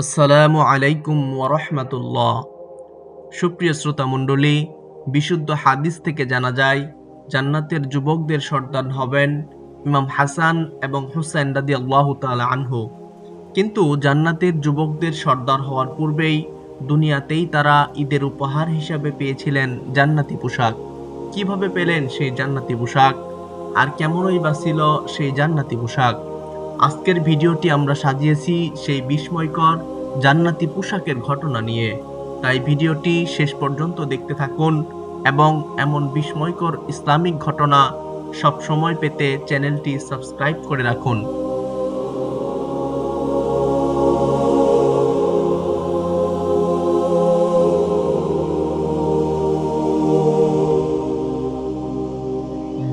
আসসালামু আলাইকুম ওরহমতুল্লাহ সুপ্রিয় শ্রোতা মণ্ডলী, বিশুদ্ধ হাদিস থেকে জানা যায়, জান্নাতের যুবকদের সর্দার হবেন ইমাম হাসান এবং হুসাইন রাদি আল্লাহ তালা আনহু। কিন্তু জান্নাতের যুবকদের সর্দার হওয়ার পূর্বেই দুনিয়াতেই তারা ঈদের উপহার হিসাবে পেয়েছিলেন জান্নাতি পোশাক। কীভাবে পেলেন সেই জান্নাতি পোশাক? আর কেমনই বা ছিল সেই জান্নাতি পোশাক? আজকের ভিডিওটি আমরা সাজিয়েছি সেই বিস্ময়কর জান্নাতি পোশাকের ঘটনা নিয়ে। তাই ভিডিওটি শেষ পর্যন্ত দেখতে থাকুন এবং এমন বিস্ময়কর ইসলামিক ঘটনা সব সময় পেতে চ্যানেলটি সাবস্ক্রাইব করে রাখুন।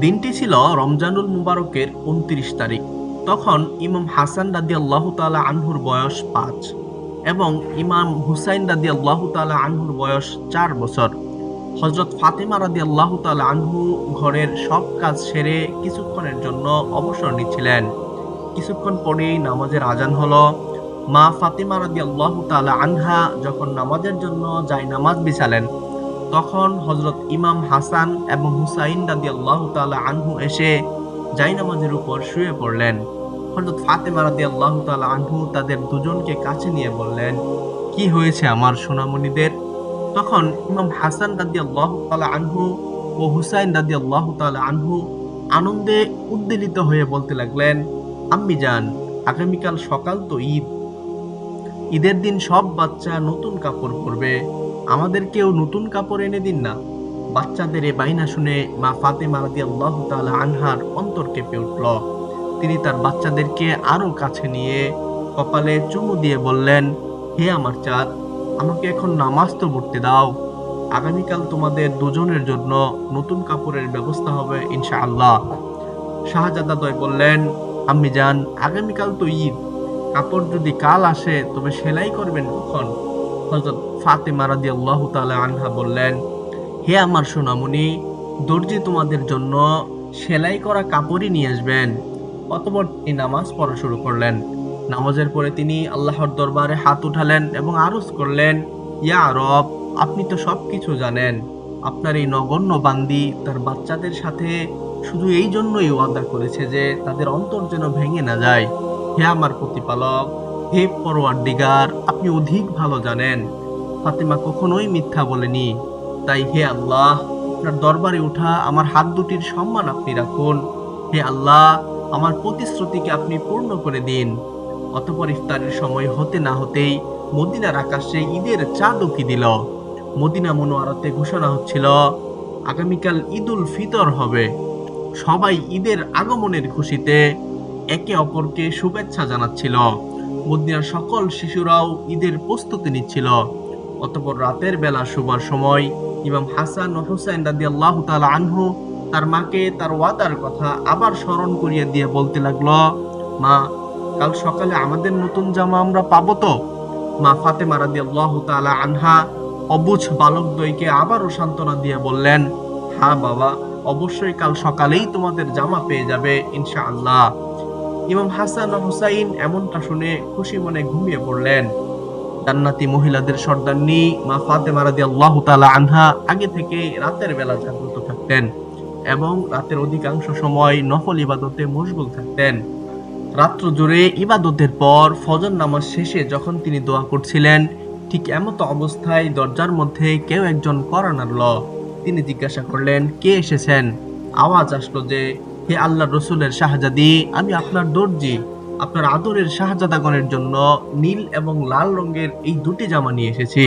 দিনটি ছিল রমজানুল মুবারকের উনত্রিশ তারিখ। তখন ইমাম হাসান রাদি আল্লাহ তালা আনহুর বয়স পাঁচ এবং ইমাম হুসাইন রাদি আল্লাহ তালা আনহুর বয়স চার বছর। হজরত ফাতেমা রাদি আল্লাহ তালা আনহু ঘরের সব কাজ সেরে কিছুক্ষণের জন্য অবসর নিচ্ছিলেন। কিছুক্ষণ পরেই নামাজের আজান হলো। মা ফাতেমা রাদি আল্লাহ তালা আনহা যখন নামাজের জন্য যাই নামাজ বিছালেন, তখন হজরত ইমাম হাসান এবং হুসাইন রাদি আল্লাহ তালা আনহু এসে জাইনামাজের উপর শুয়ে পড়লেন। হযরত ফাতেমা রাদিয়াল্লাহু তাআলা আনহু তাদের দুজনকে কাছে নিয়ে বললেন, কি হয়েছে আমার সোনামণিদের? তখন ইমাম হাসান রাদিয়াল্লাহু তাআলা আনহু ও হুসাইন রাদিয়াল্লাহু তাআলা আনহু আনন্দে উদ্বেলিত হয়ে বলতে লাগলেন, আম্মি যান আগামীকাল সকাল তো ঈদ। ঈদের দিন সব বাচ্চা নতুন কাপড় পরবে। আমাদেরকেও নতুন কাপড় এনে দিন না। বাচ্চাদের এ বাইনা শুনে মা ফাতেমা রাদিয়াল্লাহু তাআলা আনহার অন্তর কেঁপে উঠল। তিনি তার বাচ্চাদেরকে আরও কাছে নিয়ে কপালে চুমু দিয়ে বললেন, হে আমার চাঁদ, আমাকে এখন নামাজ তো পড়তে দাও। আগামীকাল তোমাদের দুজনের জন্য নতুন কাপড়ের ব্যবস্থা হবে ইনশাআল্লাহ। শাহজাদাদয় বললেন, আম্মি যান, আগামীকাল তো ঈদ। কাপড় যদি কাল আসে, তবে সেলাই করবেন কখন? হযরত ফাতেমা রাদিয়াল্লাহু তাআলা আনহা বললেন, হে আমার সোনামণি, দর্জি তোমাদের জন্য সেলাই করা কাপড়ই নিয়ে আসবেন। অতপর তিনি নামাজ পড়া শুরু করলেন? নামাজের পরে তিনি আল্লাহর দরবারে হাত উঠালেন এবং আরজ করলেন, ইয়া রব, আপনি তো সব কিছু জানেন। আপনার এই নগণ্য বান্দি তার বাচ্চাদের সাথে শুধু এই জন্যই ওয়াদা করেছে যে তাদের অন্তর যেন ভেঙে না যায়। হে আমার প্রতিপালক, হে পরোয়ার দিগার আপনি অধিক ভালো জানেন। ফাতেমা কখনোই মিথ্যা বলেনি। তাই হে আল্লাহ, আপনার দরবারে ওঠা আমার হাত দুটির সম্মান আপনি রাখুন। হে আল্লাহ আমার প্রতিশ্রুতিকে আপনি পূর্ণ করে দিন। অতপর ইফতারের সময় হতে না হতেই মদিনার আকাশে ঈদের চাঁদ উকি দিল। মদিনা মনোয়ারাতে ঘোষণা হচ্ছিল, আগামীকাল ঈদুল ফিতর হবে। সবাই ঈদের আগমনের খুশিতে একে অপরকে শুভেচ্ছা জানাচ্ছিল। মদিনার সকল শিশুরাও ঈদের প্রস্তুতি নিচ্ছিল। অতপর রাতের বেলা শোবার সময় ইমাম হাসান ও হুসাইন রাদি আল্লাহ আনহু তার মাকে তার ওয়াদার কথা আবার স্মরণ করিয়ে দিয়ে বলতে লাগল, মা, কাল সকালে আমাদের নতুন জামা আমরা পাবো তো? মা ফাতেমা রাদি আল্লাহ তালা আনহা অবুঝ বালক দ্বয়কে আবারও সান্ত্বনা দিয়ে বললেন হ্যাঁ বাবা, অবশ্যই কাল সকালেই তোমাদের জামা পেয়ে যাবে ইনশা আল্লাহ ইমাম হাসান হুসাইন এমনটা শুনে খুশি মনে ঘুমিয়ে পড়লেন। জান্নাতি মহিলাদের সর্দারনি মা ফাতেমা রাদি আল্লাহ তালা আনহা আগে থেকে রাতের বেলা জাগ্রত থাকতেন। এবং রাতের অধিকাংশ সময় নফল ইবাদতে মশগুল থাকতেন। রাত্র জুড়ে ইবাদতের পর ফজর নামাজ শেষে যখন তিনি দোয়া করছিলেন, ঠিক এমতো অবস্থায় দরজার মধ্যে কেউ একজন করা নাড়ল তিনি জিজ্ঞাসা করলেন, কে এসেছেন? আওয়াজ আসলো যে, হে আল্লাহ রসুলের শাহজাদি, আমি আপনার দর্জি। আপনার আদরের শাহজাদাগণের জন্য নীল এবং লাল রঙের এই দুটি জামা নিয়ে এসেছি।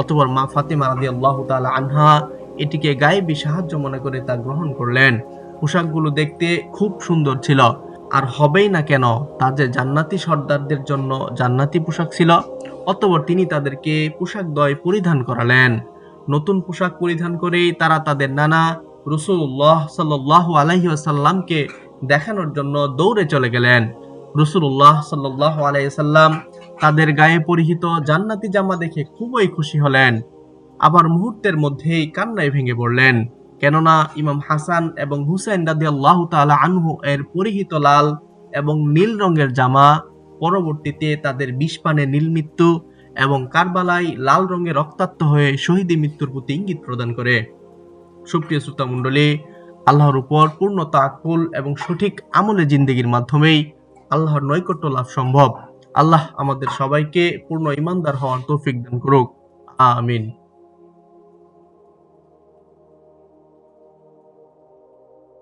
অতপর মা ফাতেমা রাদি আল্লাহ তালা আনহা এটিকে গায়েবী সাহায্য মনে করে তা গ্রহণ করলেন। পোশাকগুলো দেখতে খুব সুন্দর ছিল। আর হবেই না কেন, তা যে জান্নাতি সর্দারদের জন্য জান্নাতি পোশাক ছিল, অতপর তিনি তাদেরকে পোশাক দয় পরিধান করালেন। নতুন পোশাক পরিধান করেই তারা তাদের নানা রসুল্লাহ সাল্লাহ আলহি আসাল্লামকে দেখানোর জন্য দৌড়ে চলে গেলেন। রসুল্লাহ সাল্লাহ আলাইসাল্লাম তাদের গায়ে পরিহিত জান্নাতি জামা দেখে খুবই খুশি হলেন। আবার মুহূর্তের মধ্যেই কান্নায় ভেঙে পড়লেন। কেননা ইমাম হাসান এবং হুসেন রাদি আল্লাহ তালা আনহু এর পরিহিত লাল এবং নীল রঙের জামা, পরবর্তীতে তাদের বিষপানে নীল মৃত্যু এবং কারবালায় লাল রঙে রক্তাক্ত হয়ে শহীদী মৃত্যুর প্রতি ইঙ্গিত প্রদান করে। সুপ্রিয় শ্রোতা আল্লাহর উপর পূর্ণ তাকুল এবং সঠিক আমলে জিন্দেগির মাধ্যমেই আল্লাহর নৈকট্য লাভ সম্ভব। আল্লাহ আমাদের সবাইকে পূর্ণ ইমানদার হওয়ার তৌফিক দান করুক। আমিন।